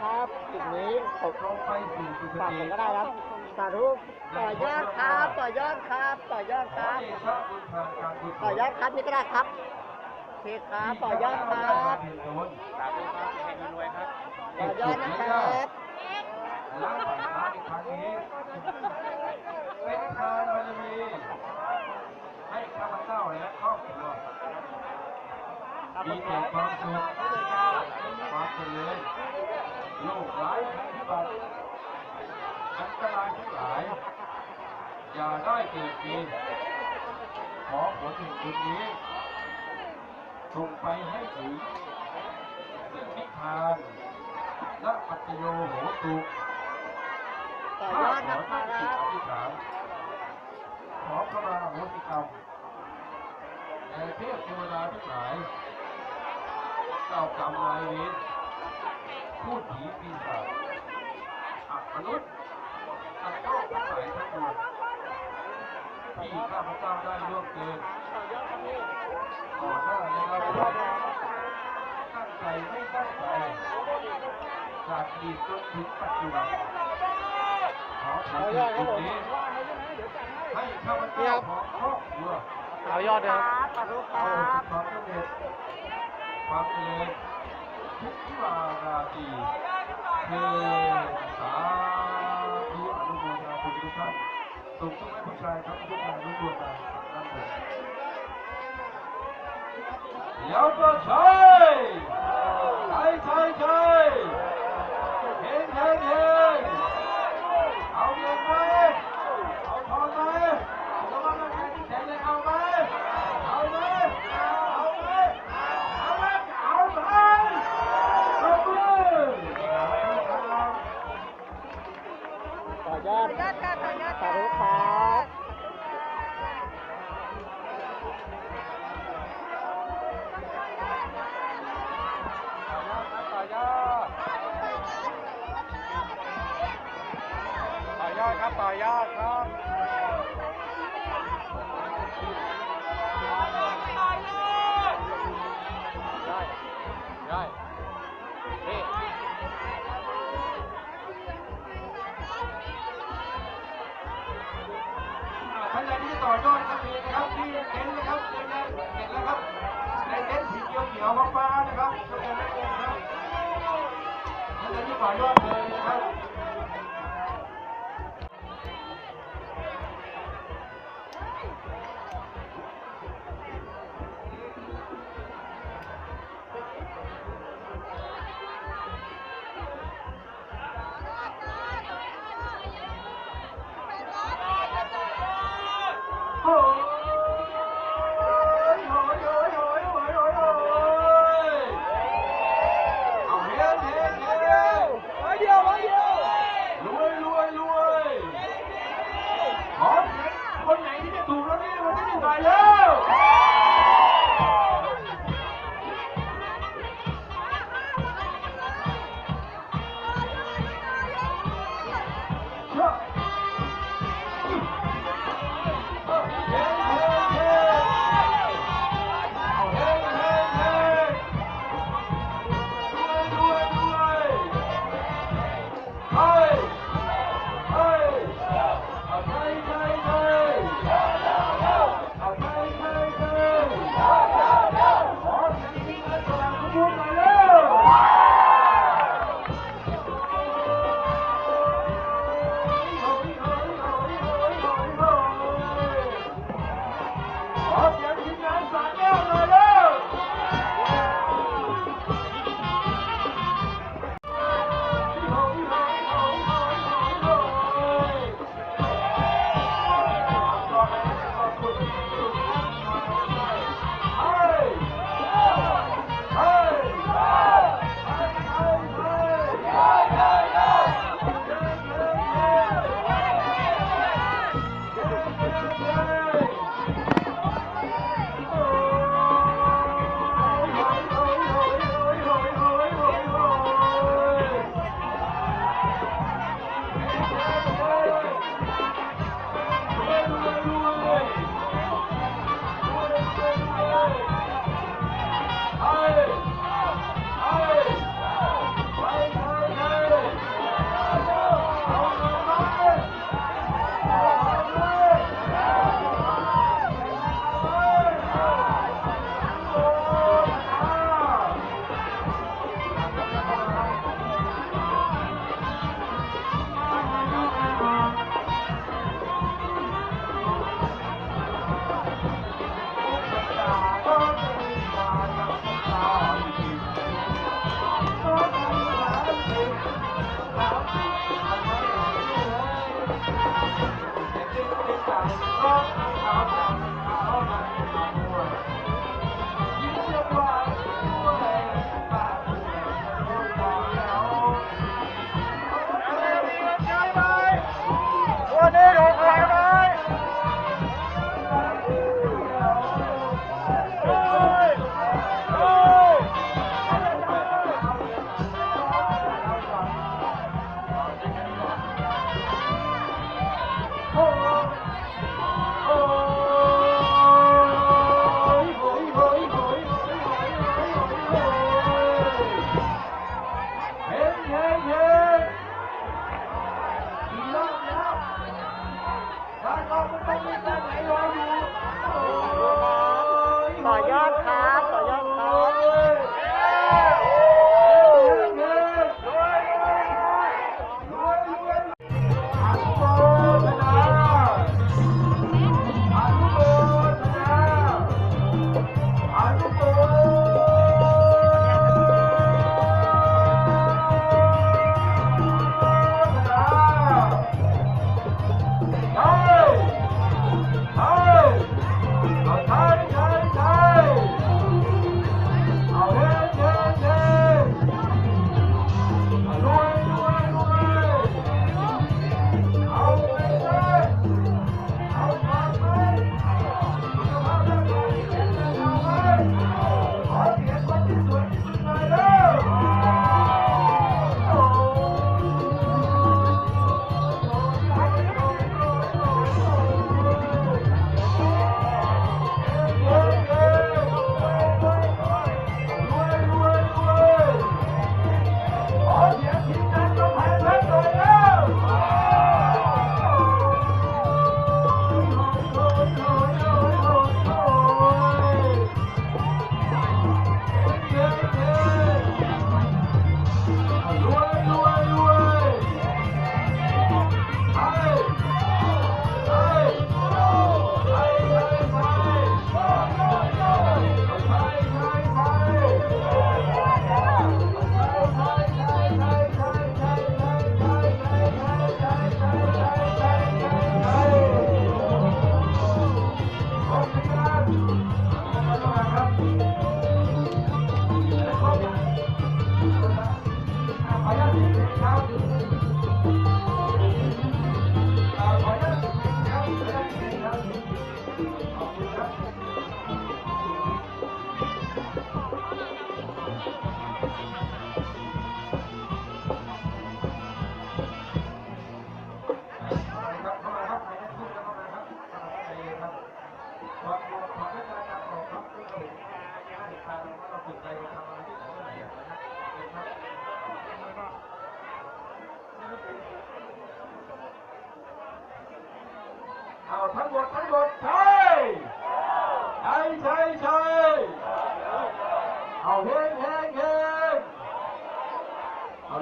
อยอดใช่ไหมครับจุดนี้ผมลงไปสู่สุคฝากติผมก็ได้ครับสาธุต่อยอดครับต่อยอดครับต่อยอดขคอรับ เดชะบุญทานการกุศลต่อยอดครับนี่ก็ได้ครับโอเคครับต่อยอดครับที่ข้าพเจ้าได้มาเพียรโดนต่อยอดนะครับล้างบาปช้าในครั้งนี้เป็นทานบารมีให้ข้าพเจ้าและครอบครัว มีแต่ความสุขความเจริญโลกร้ายภัยพิบัติอันตรายทั้งหลาย อย่าได้เกิดมีขอผลแห่งบุญนี้ส่งไปให้ถึงซึ่งนิพพานและปัจโยโหตุต่อยอดนะคข้ารัขอบจิตอธิษฐานขอพระราโหสิกรรมแด่เทพเทวดาทั้งหลาย จ้ากรรมนายเวรพูดผีปีศาจอัปมนุษย์สัตว์โลกทั้งหลายทั้งปวงที่ข้าพเจ้าได้ล่วงเกินก่อหน้าในเราตั้งใจไม่ตั้งใจจากอดีตจนถึงปัจจุบันขอขอถึงจุดนี้ให้ข้าพเจ้าของครอบครัวต่อยอดเลยครับสาธุคเอารับความสำเร็จ ความเจริญทุกที่มาราตรีคือสาธุอนุโมทนาบุญทุกท่านส่งทุกให้ผู้ชายครับทุกท่านอนุโมทนาท่านผมแล้วก็ใช่ใช่ใช่ใช่เฮงเฮงเฮงเอาเงินไหมเอาทองไหมระวังร่างกายที่แข็งเลยเอาไหมเอาไหมเอาไหมเอาไหมเอาไหมเอามือ ต่อยอดสาธุครับต่อยอดต่อยอดครับต่อยอดครับ ครับเต็นท์เห็นแล้วครับในเต็นท์สีเขียวเขียวฟ้าๆนะครับช่วยกันไม่โกงครับท่านใดที่ต่อยอดเลยนะครับ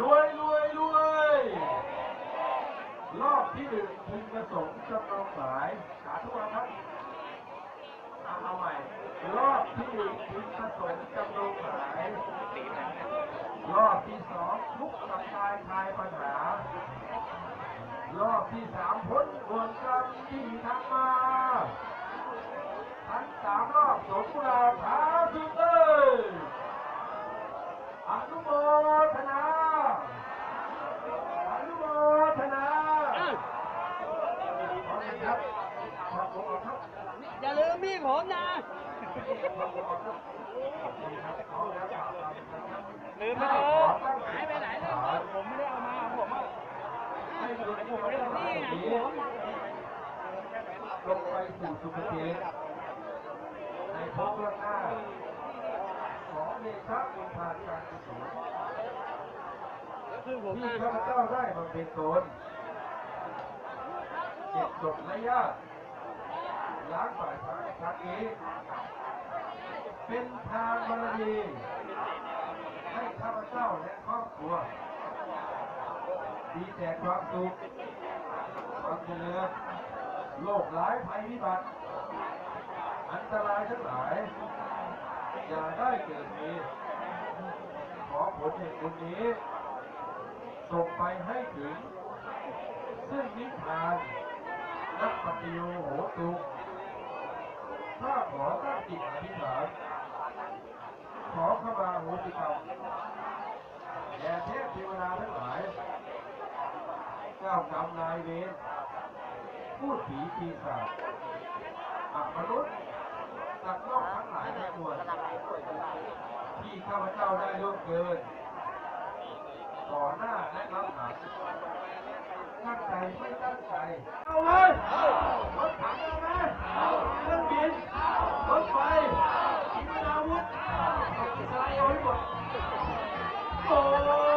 รวยรวยรวยรอบที่หนึ่งพึงประสงค์จำลองหมายสาธุครับเอาใหม่ รอบที่หนึ่งพึงประสงค์จำลองหมายรอบที่สองทุกสัปดาห์คลายปัญหา รอบที่สามพ้นวนกรรมที่ทำมาทั้งสามรอบสมบูรณ์ท้าสุดเลยอนุโมทนาอนุโมทนาขอบคุณครับขอบคุณครับ อย่าลืมพี่ผมนะลืมไปเถอะหายไปไหนเลยผมไม่ได้เอามาผมอะให้หยุดพวกเราเหล่านี้ลงไปสู่สุคติในภพบื้องหน้าของเดชะบุญทานการกุศลที่ข้าพเจ้าได้บำเพ็ญตนเก็บศพและญาติ ล้างบาปครั้งนี้ เป็นทางบารมีให้ข้าพเจ้าและครอบครัวมีแต่ความสุขความเจริญโลกหลายภัยพิบัติ อันตรายทั้งหลาย อย่าได้เกิดมีขอผลแห่งบุญนี้ ส่งไปให้ถึง ซึ่งนิพพานนักปฏิโยโหตุ ถ้าขอตั้งจิตอธิษฐานขอข้ามาโหติกรรมแด่เทพเทวดาทั้งหลาย เจ้ากรรมนายเวรพูดผีปีศาจอัปมนุษย์สัตว์โลกทั้งหลายทั้งมวลที่ข้าพเจ้าได้ล่วงเกินต่อหน้าและรับหลัง ตั้งใจไม่ตั้งใจ เอาไหมรถถังเอาไหมเครื่องบินรถไฟขีปนาวุธอิสราเอลให้หมดโอ้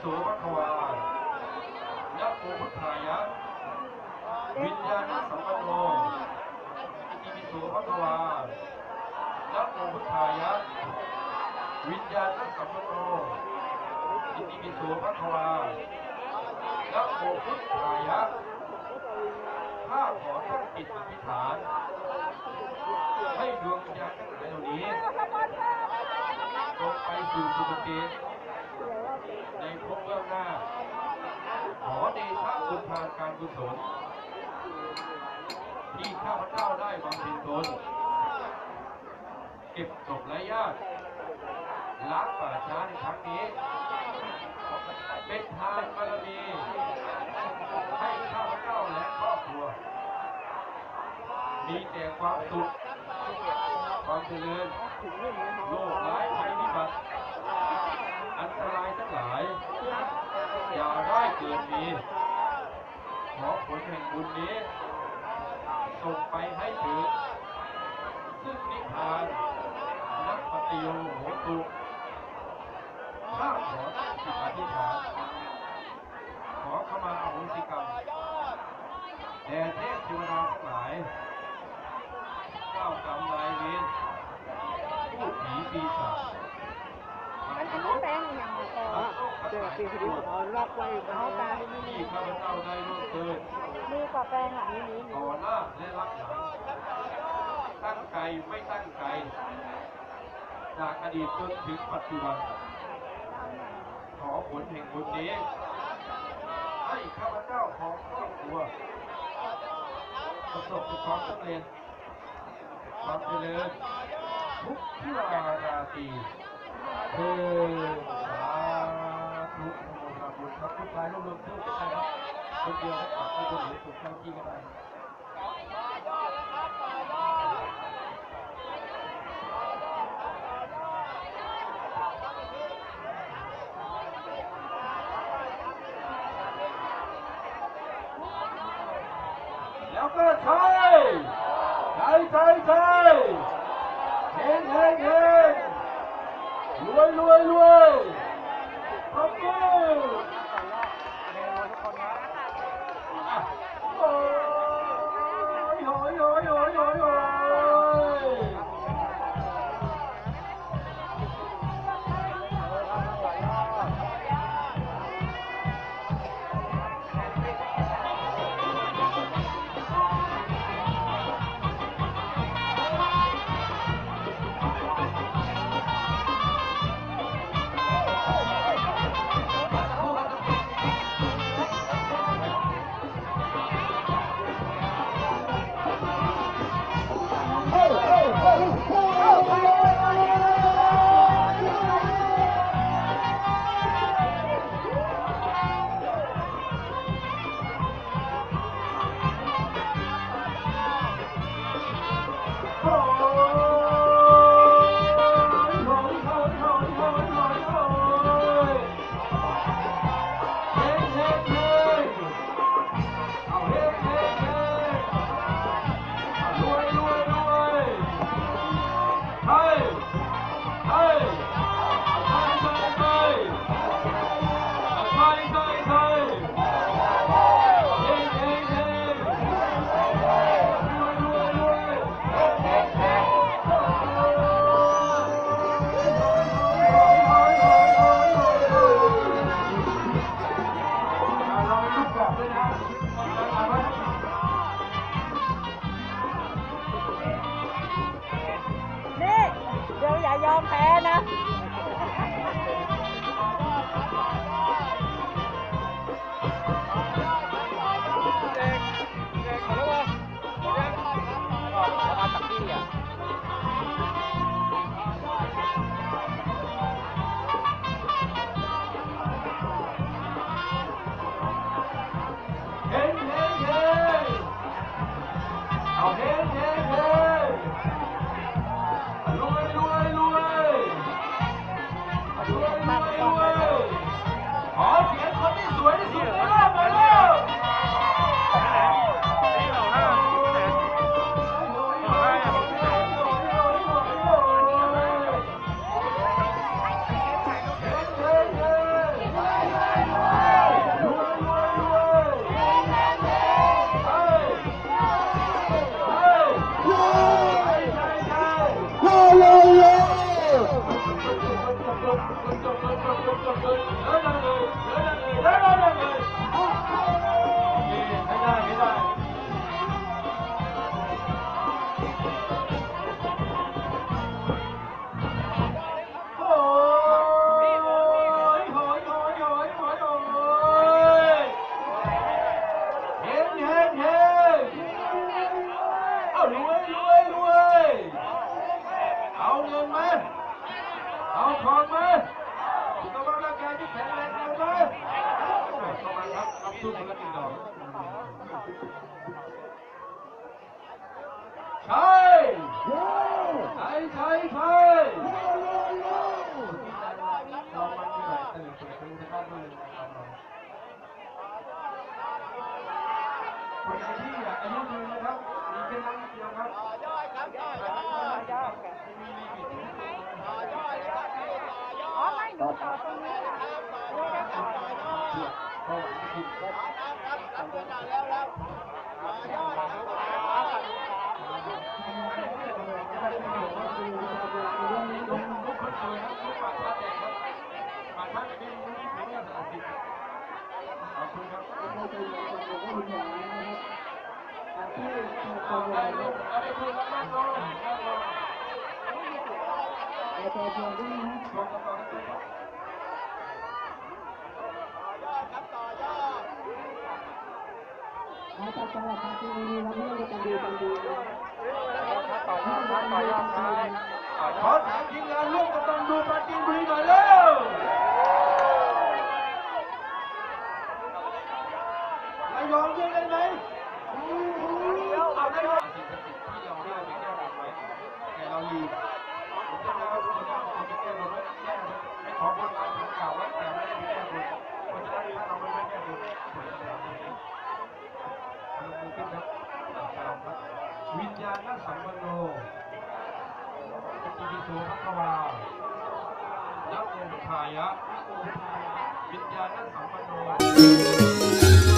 โสภควานะโมพุทธายะ วิญญาณสัมปโนอิติปิโสภควานะโมพุทธายะ วิญญาณสัมปโนอิติปิโสภควานะโมพุทธายะข้าขอตั้งจิตอธิษฐานให้ดวงวิญญาณทั้งหลายเหล่านี้จงไปสู่สุคติ ภพเบื้องหน้า ขอเดชะบุญทานการกุศลที่ข้าพเจ้าได้บำเพ็ญตนเก็บศพและญาติล้างป่าช้าในครั้งนี้ เป็นทานบารมีให้ข้าพเจ้าและครอบครัว มีแต่ความสุข ความเจริญโรคร้ายภัยพิบัติ อันตรายทั้งหลาย อย่าได้เกิดมีขอผลแห่งบุญนี้ ส่งไปให้ถึง ซึ่งนิพพานนักปฏิโยโหตุข้าขอตั้งจิตอธิษฐาน ขอขมาอโหสิกรรมแด่เทพเทวดาทั้งหลายเจ้ากรรมนายเวรผู้ผีปีศาจ มันอันนี้แปลงอย่างไรก็เดี๋ยวปีนี้เขาล็อไว้เขาตาไม่มีข้าพเจ้าได้ร่มีกว่าแปลงหลังนี้นี่ต่อหน้และรับหลังตั้งใจไม่ตั้งใจจากอดีตจนถึงปัจจุบัน ขอผลแห่งบุญนี้ให้ข้าพเจ้าขอครอบครัวประสบความสำเร็จความเจริญทุกที่ราตรี เออสาธุครับครับทุกทายร่วมมเพื่อนกันครับคนเดียวครับที่คนหรือถูกเข้ที่กันไปใช้ใช้ใช้ใช้เฮงเฮงเ Luey, luey, luey. ¡Papel! now. ขอถามทีมงานร่วมกับตันดูปราจีนบุรีหน่อยเร็วนายยอมยังได้ไหมเอาได้ไหมสิ่งศักดิ์สิทธิ์ที่เราได้ไปแก้บนไว้แต่เราลืมผมจะเอาคนเอาไปแก้บนไว้แก้บนไม่ขอบนบานของเก่าไว้แต่ไม่ได้ไปแก้บนเพราะฉะนั้นถ้าเราไม่ไปแก้บนควรจะทำยังไงเอามือขึ้นครับครับ วิญญาณสัมปันโนอิติปิโสภควานะโมพุทธายะวิญญาณสัมปันโน